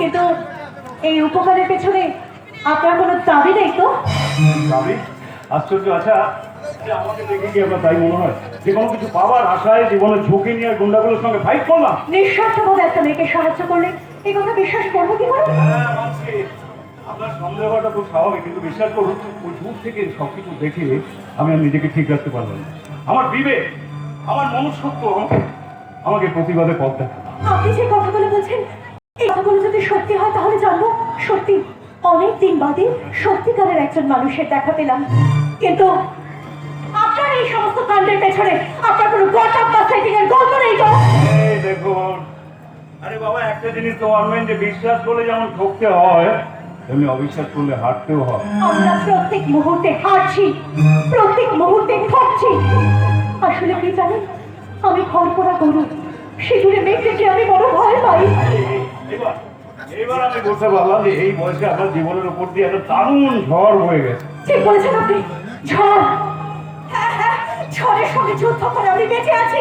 কিন্তু এই উপকারের পেছনে আপনার কোনো দাবি নেই তো? আমি আশ্চর্য। আচ্ছা আমাকে দেখে কি আপনার তাই মনে হয়। যে কোনো কিছু পাওয়ার আশায় জীবনের ঝুঁকি নিয়ে গুন্ডাগুলোর সঙ্গে ফাইট করলাম। নিঃস্বার্থভাবে একটা মেয়েকে সাহায্য করলে এই কথা বিশ্বাস করব কি করে? হ্যাঁ, আপনার খুব স্বাভাবিক কিন্তু বিশ্বাস করুন ওই দূর থেকে দেখে আমি আর নিজেকে ঠিক রাখতে পারলাম না। আমার বিবেক আমার মনুষ্যত্ব আমাকে আমাকে প্রতিবাদে পথ দেখা আপনি যে কথাগুলো বলছেন এই কথাগুলো যদি সত্যি হয় তাহলে জানব সত্যি অনেক দিন বাদে সত্যিকারের একজন মানুষের দেখা পেলাম। কিন্তু আপনার এই সমস্ত কাণ্ডের পেছনে আপনার কোনো গটআপ বা সেটিং এর গল্প নেই তো? দেখুন আরে বাবা একটা জিনিস বিশ্বাস করলে যেমন ঠকতে হয় তেমনি অবিশ্বাস করলে হারতেও হয়। আমরা প্রত্যেক মুহূর্তে হারছি প্রত্যেক মুহূর্তে ঠকছি আসলে কি জানেন আমি খড়পড়া গরু সেগুলো মেঘকে আমি বড় ভয় পাই। এবার আমি বুঝতে পারলাম যে এই বয়সে আপনার জীবনের উপর দিয়ে একটা দারুণ ঝড় হয়ে গেছে। ঠিক বলেছেন আপনি। ঝড়। হ্যাঁ, হ্যাঁ, ঝড়ের সঙ্গে যুদ্ধ করে আমি বেঁচে আছি।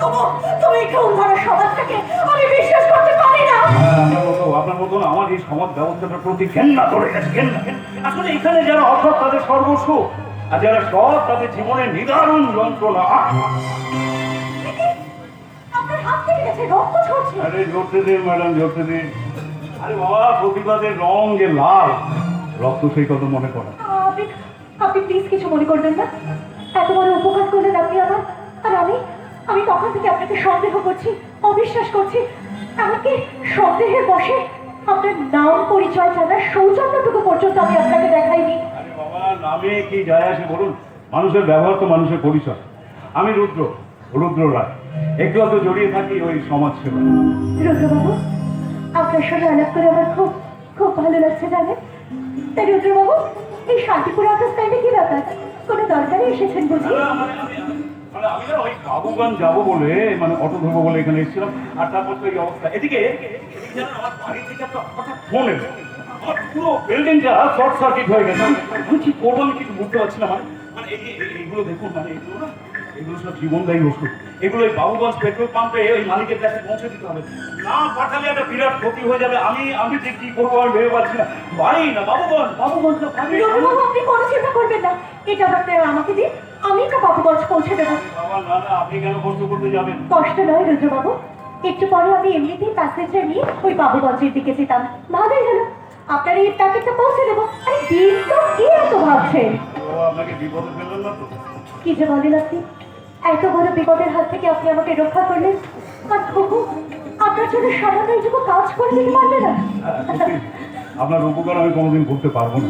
তবু তুমি ঘুম ধরা সমাজটাকে আমি বিশ্বাস করতে পারি না? হ্যাঁ, আপনার মতো আপনার মতন আমার এই সমাজ ব্যবস্থাটার প্রতি ঘেন্না করে গেছে ঘেন্না ঘেন্না। আসলে এখানে যারা অসৎ তাদের সর্বস্ব। আর যারা সৎ তাদের জীবনে নিদারুণ যন্ত্রণা। গেছে রক্ত ঝরছে। আরে ঝরতে দিন ম্যাডাম ঝরতে দিন আরে বাবা প্রতিবাদের রং যে লাল রক্ত সেই কথা মনে আপনি আপনি প্লিজ কিছু মনে করবেন না। এত বড় উপকার করলেন আপনি আমার। আর আমি আমি তখন থেকে আপনাকে সন্দেহ করছি অবিশ্বাস করছি। এমনকি সন্দেহের বসে আপনার নাম পরিচয় জানার সৌজন্যটুকু পর্যন্ত আমি আপনাকে দেখাইনি। আরে বাবা নামে কি যায় আসে বলুন? মানুষের ব্যবহার তো মানুষের পরিচয়। আমি রুদ্র রুদ্র রায় একটু অত জড়িয়ে থাকি ওই সমাজ সেবা রুদ্রবাবু আপনার সঙ্গে আলাপ করে আমার খুব খুব ভালো লাগছে জানেন। তাই রুদ্রবাবু এই শান্তিপুর অফিস টাইমে কি ব্যাপার? কোনো দরকারে এসেছেন বুঝি আমি না ওই বাবুগঞ্জ যাব বলে মানে অটো ধরবো বলে এখানে এসেছিলাম আর তারপর তো এই অবস্থা। এদিকে এদিকে আমার বাড়ি থেকে একটা হঠাৎ ফোন এলো। পুরো বিল্ডিংটা শর্ট সার্কিট হয়ে গেছে। আমি কি করব আমি কিছু? বুঝতে পারছি না মানে মানে এইগুলো দেখুন মানে এগুলো না এগুলো সব জীবনদায়ী ওষুধ এগুলো ওই বাবুগঞ্জ পেট্রোল পাম্পে ওই মালিকের কাছে পৌঁছে দিতে হবে। না পাঠালে একটা বিরাট ক্ষতি হয়ে যাবে। আমি আমি যে কি করব আমি ভেবে পাচ্ছি না। বাড়ি না বাবুগঞ্জ বাবুগঞ্জ না আপনি কোনো চিন্তা করবেন না। এটা আপনি আমাকে দিন। আমি তো বাবুগঞ্জ পৌঁছে দেবো। বাবা না না আপনি কেন কষ্ট করতে যাবেন? কষ্ট নয় রুদ্রবাবু একটু পরে আমি এমনিতেই প্যাসেঞ্জার নিয়ে ওই বাবুগঞ্জের দিকে যেতাম। ভালোই হলো। আপনার এই প্যাকেটটা পৌঁছে দেবো। আরে দিন তো কি এত ভাবছেন? ও আপনাকে বিপদে না তো? কি যে বলেন আপনি? এত বড় বিপদের হাত থেকে আপনি আমাকে রক্ষা করলেন? আর তবু আপনার জন্য সাধারণ এইটুকু কাজ করে দিতে পারবে না? হ্যাঁ, আপনার উপকার আমি কোনোদিন করতে পারব না।